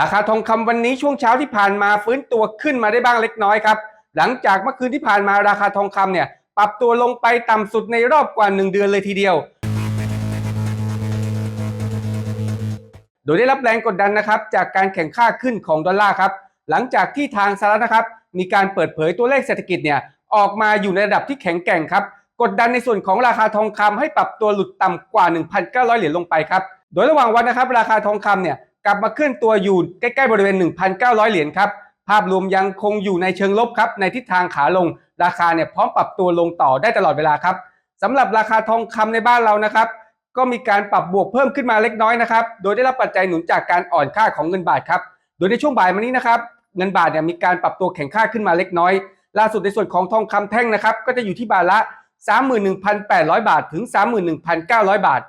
ราคาทองคำวันนี้ช่วงเช้าที่ผ่านมาฟื้นตัวขึ้นมาได้บ้างเล็กน้อยครับ หลังจากเมื่อคืนที่ผ่านมาราคาทองคำเนี่ยปรับตัวลงไปต่ำสุดในรอบกว่า 1 เดือนเลยทีเดียว โดยได้รับแรงกดดันนะครับ จากการแข่งค่าขึ้นของดอลลาร์ครับ หลังจากที่ทางสหรัฐนะครับ มีการเปิดเผยตัวเลขเศรษฐกิจเนี่ยออกมาอยู่ในระดับที่แข็งแกร่งครับกดดันในส่วนของราคาทองคำให้ปรับตัวหลุดต่ำกว่า 1,900 เหรียญลงไปครับโดยระหว่างวันนะครับ ราคาทองคำเนี่ย กลับมาขึ้นตัวอยู่ใกล้ๆบริเวณ 1,900 เหรียญครับ ภาพรวมยังคงอยู่ในเชิงลบครับ ในทิศทางขาลง ราคาเนี่ยพร้อมปรับตัวลงต่อได้ตลอดเวลาครับสำหรับราคาทองคำในบ้านเรานะครับ ก็มีการปรับบวกเพิ่มขึ้นมาเล็กน้อยนะครับ โดยได้รับปัจจัยหนุนจากการอ่อนค่าของเงินบาทครับ โดยในช่วงบ่ายมานี้นะครับ เงินบาทเนี่ยมีการปรับตัวแข็งค่าขึ้นมาเล็กน้อย ล่าสุดในส่วนของทองคำแท่งนะครับ ก็จะอยู่ที่บาทละ 31,800 บาท ถึง 31,900 บาท